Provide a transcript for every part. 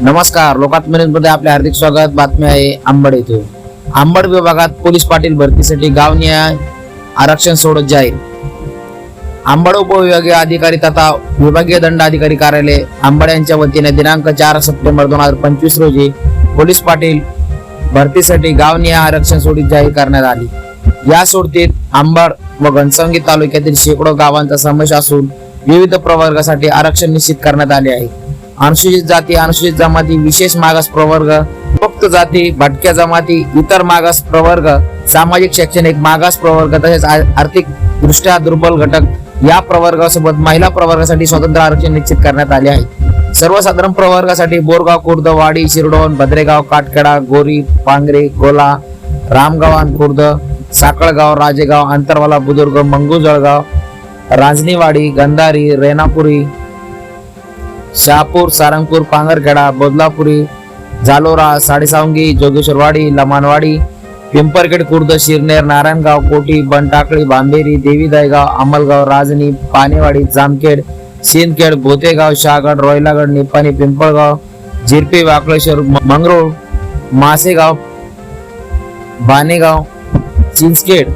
नमस्कार लोकात्मनेमध्ये आपले हार्दिक स्वागत. बातमी आहे आंबड येथे. आंबड विभागात पोलीस पाटील भरतीसाठी गावनिहाय आरक्षण सोडत जाहीर. आंबड उपविभागीय अधिकारी तथा विभागीय दंड अधिकारी कार्यालय आंबड यांच्या वतीने दिनांक चार सप्टेंबर दोन हजार पंचवीस रोजी पोलीस पाटील भरतीसाठी गावनिहाय आरक्षण सोडत जाहीर करण्यात आली. या सोडतीत आंबड व घनसंगी तालुक्यातील शेकडो गावांचा समावेश असून विविध प्रवर्गासाठी आरक्षण निश्चित करण्यात आले आहे. अनुसूचित जाती अनुसूचित जमाती विशेष मागास प्रवर्ग फक्त जाती भटक्या जमाती इतर मागास प्रवर्ग सामाजिक शैक्षणिक मागास प्रवर्ग तसेच आर्थिक दृष्ट्या दुर्बल घटक या प्रवर्गासोबत महिला प्रवर्गासाठी स्वतंत्र आरक्षण निश्चित करण्यात आले आहे. सर्वसाधारण प्रवर्गासाठी बोरगाव खुर्द वाडी शिरडोन भद्रेगाव काटखेडा गोरी पांगरे गोला रामगावान खुर्द साकळगाव राजेगाव अंतरवाला बुजुर्ग मंगू जळगाव रांजणीवाडी गंधारी रेणापुरी शहापूर सारंगपूर पांगरखेडा बदलापुरी जालोरा साडेसावंगी जोगेश्वरवाडी लमानवाडी पिंपरखेड खुर्द शिरनेर नारायणगाव कोटी बनटाकळी बांबेरी देवीदायगाव अंमलगाव राजनी पानेवाडी जामखेड सिंदखेड भोतेगाव शहागड रोयलागड निपाणी पिंपळगाव झिरपे वाकळेश्वर मंगरूळ मासेगाव बानेगाव चिंचखेड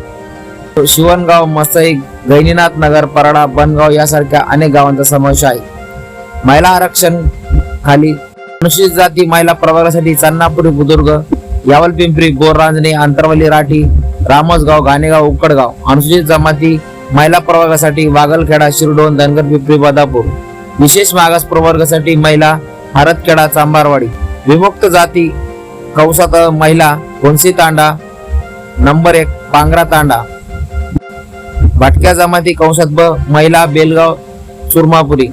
शिवणगाव मसई गैनीनाथ नगर परडा बनगाव यासारख्या अनेक गावांचा समावेश आहे. महिला आरक्षण खाली. अनुसूचित जाती महिला प्रभागासाठी चन्नापुरी बुदुर्ग यावल पिंपरी बोर आंतरवली राठी रामसगाव घाणेगाव उकडगाव. अनुसूचित जमाती महिला प्रवर्गासाठी वागलखेडा शिरडोन धनगर पिंपरी बदापूर. विशेष मागास प्रवर्गासाठी महिला हरतखेडा चांबारवाडी. विमुक्त जाती कौसात महिला कोणसी तांडा नंबर एक पांगरा तांडा. भटक्या जमाती कंसात ब महिला बेलगाव सुरमापुरी.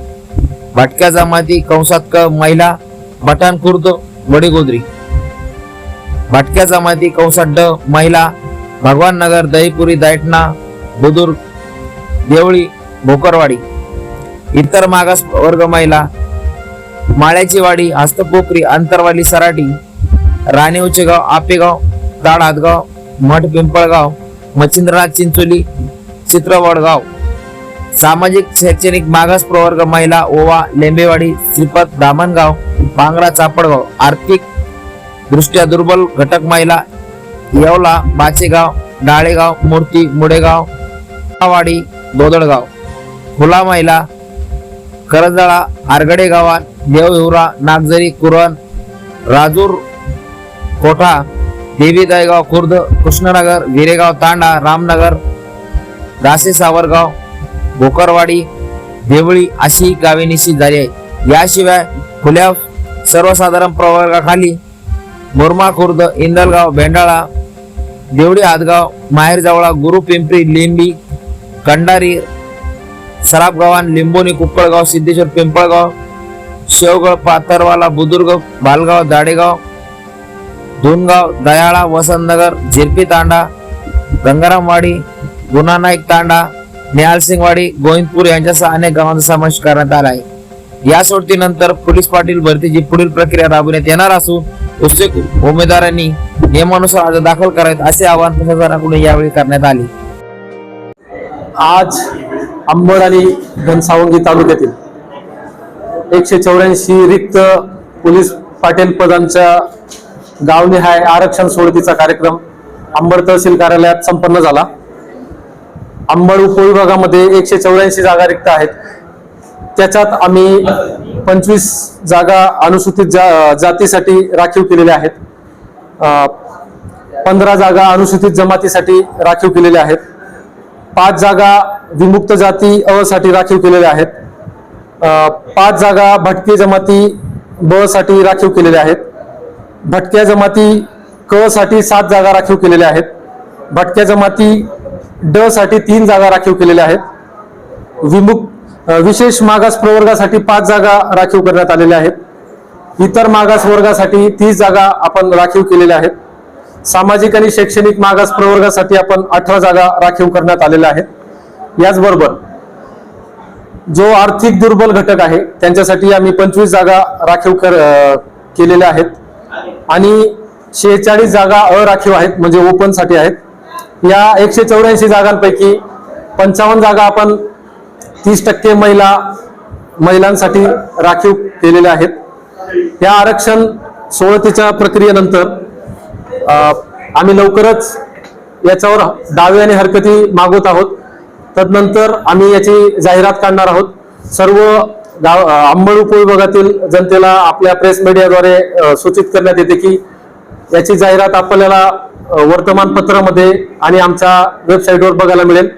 भटक्या जमाती कंसात क महिला बटाण खुर्द वडीगोद्री. भटक्या जमाती कंसात ड महिला भगवान नगर दहीपुरी दैठणा बुदुर्ग देवळी भोकरवाडी. इतर मागास वर्ग महिला माळ्याची वाडी हस्तपोखरी अंतरवाली सराटी राणे उचेगाव आपेगाव दाड हातगाव मठ पिंपळगाव मच्छिंद्रनाथ चिंचोली चित्रवडगाव. सामाजिक शैक्षणिक मागास प्रवर्ग महिला ओवा लेंबेवाडी श्रीपत दामणगाव पांगरा चापडगाव आर्थिक दृष्ट्या दुर्बल घटक महिला येवला बाचेगाव डाळेगाव मूर्ती मुडेगाव वाडी दोदडगाव. फुला महिला करंजळा आरगडे गावात देवहिवरा नागझरी कुरण राजूर कोठा देवी दयगाव खुर्द कृष्णनगर विरेगाव तांडा रामनगर दासे सावरगाव भोकरवाडी देवळी अशी गावे निश्चित झाली आहे याशिवाय खुल्या सर्वसाधारण प्रवर्गाखाली मुरमा खुर्द इंदलगाव भेंडाळा देवडी हातगाव माहेरजवळा गुरु पिंपरी लिंबी कंडारी सराबगावान लिंबोनी कुप्पळगाव सिद्धेश्वर पिंपळगाव शेवगळ पाथरवाला बुदुर्ग बालगाव दाडेगाव धुनगाव दयाळा वसंतनगर झिरपी तांडा गंगारामवाडी गुणानाईक तांडा निहालसिंगवाडी गोविंदपूर यांच्यासह अनेक गावांचा समावेश करण्यात आला आहे. या सोडतीनंतर पोलीस पाटील भरतीची पुढील प्रक्रिया राबवण्यात येणार असून उत्सुक उमेदवारांनी नियमानुसार अर्ज दाखल करावेत असे आवाहन प्रशासनाकडून यावेळी करण्यात आले. आज अंबड आणि घनसावंगी तालुक्यातील एकशे चौऱ्याऐंशी रिक्त पोलीस पाटील पदांच्या गावनिहाय आरक्षण सोडतीचा कार्यक्रम अंबड तहसील कार्यालयात संपन्न झाला. अंबड उपविभागामध्ये एकशे चौऱ्याऐंशी जागा रिक्त आहेत. त्याच्यात आम्ही पंचवीस जागा अनुसूचित जा जातीसाठी राखीव केलेल्या आहेत. पंधरा जागा अनुसूचित जमातीसाठी राखीव केलेल्या आहेत. पाच जागा विमुक्त जाती असाठी राखीव केलेल्या आहेत. पाच जागा भटके जमाती ब साठी राखीव केलेल्या आहेत. भटक्या जमाती क साठी सात जागा राखीव केलेल्या आहेत. भटक्या जमाती ड साठी तीन जागा राखीव केलेल्या आहेत. विमुक्त विशेष मागास प्रवर्गासाठी पाच जागा राखीव करण्यात आलेल्या आहेत. इतर मागास वर्गासाठी तीस जागा आपण राखीव केलेल्या आहेत. सामाजिक आणि शैक्षणिक मागास प्रवर्गासाठी आपण अठरा जागा राखीव करण्यात आलेल्या आहेत. याचबरोबर जो आर्थिक दुर्बल घटक आहे त्यांच्यासाठी आम्ही पंचवीस जागा राखीव कर केलेल्या आहेत. आणि शेहेचाळीस जागा अराखीव आहेत म्हणजे ओपनसाठी आहेत. या एकशे चौऱ्याऐंशी जागांपैकी पंचावन्न जागा आपण तीस टक्के महिला महिलांसाठी राखीव केलेल्या आहेत. या आरक्षण सोळतीच्या प्रक्रियेनंतर आम्ही लवकरच याच्यावर दावे आणि हरकती मागवत आहोत. तदनंतर आम्ही याची जाहिरात काढणार आहोत. सर्व गाव आंबळ अंबड उपविभागातील जनतेला आपल्या प्रेस मीडियाद्वारे सूचित करण्यात येते की याची जाहिरात आपल्याला वर्तमानपत्रामध्ये आणि आमच्या वेबसाईटवर बघायला मिळेल.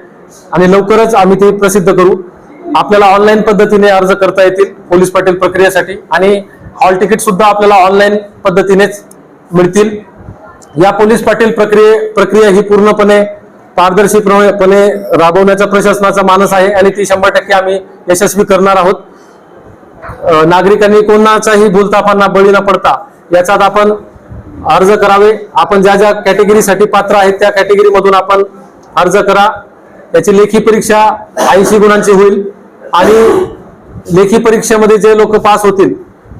आणि लवकरच आम्ही ते प्रसिद्ध करू. आपल्याला ऑनलाईन पद्धतीने अर्ज करता येतील पोलीस पाटील प्रक्रियेसाठी आणि हॉल तिकीट सुद्धा आपल्याला ऑनलाईन पद्धतीनेच मिळतील. या पोलीस पाटील प्रक्रिये प्रक्रिया ही पूर्णपणे पारदर्शीपणे राबवण्याचा प्रशासनाचा मानस आहे आणि ती शंभर टक्के आम्ही यशस्वी करणार आहोत. नागरिकांनी कोणाचाही भूलतापांना बळी न पडता याच्यात आपण अर्ज करावे. आपण ज्या ज्या कॅटेगरीसाठी पात्र आहेत त्या कॅटेगरीमधून आपण अर्ज करा. याची लेखी परीक्षा ऐंशी गुणांची होईल. आणि लेखी परीक्षेमध्ये जे लोक पास होतील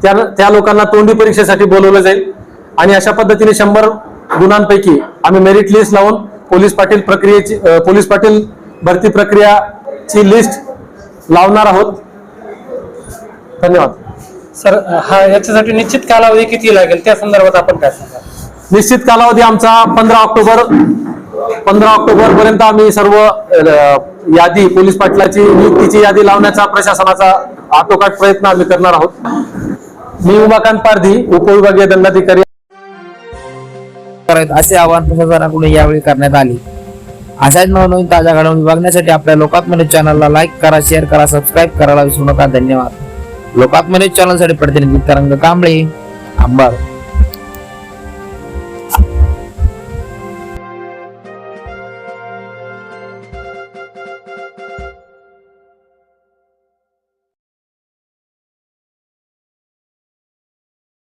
त्या त्या लोकांना तोंडी परीक्षेसाठी बोलवलं जाईल. आणि अशा पद्धतीने शंभर गुणांपैकी आम्ही मेरिट लिस्ट लावून पोलीस पाटील प्रक्रियेची पोलीस पाटील भरती प्रक्रियाची लिस्ट लावणार आहोत. धन्यवाद. सर हा याच्यासाठी निश्चित कालावधी किती लागेल? त्या संदर्भात आपण काय सांगा निश्चित कालावधी आमचा पंधरा ऑक्टोबर पंधरा ऑक्टोबर पर्यंत आम्ही सर्व यादी पोलीस पाटलाची नियुक्तीची यादी लावण्याचा प्रशासनाचा आटोकाट प्रयत्न आम्ही करणार आहोत. मी उमाकांत पारधी उपविभागीय दंडाधिकारी. असे आवाहन प्रशासनाकडून यावेळी करण्यात आले. अशाच नवनवीन ताज्या घडामोडी बघण्यासाठी आपल्या लोकात्मने चॅनलला लाईक करा शेअर करा सबस्क्राईब करायला विसरू नका. धन्यवाद. लोकात्मने चॅनलसाठी प्रतिनिधी तरंग कांबळे. आंबा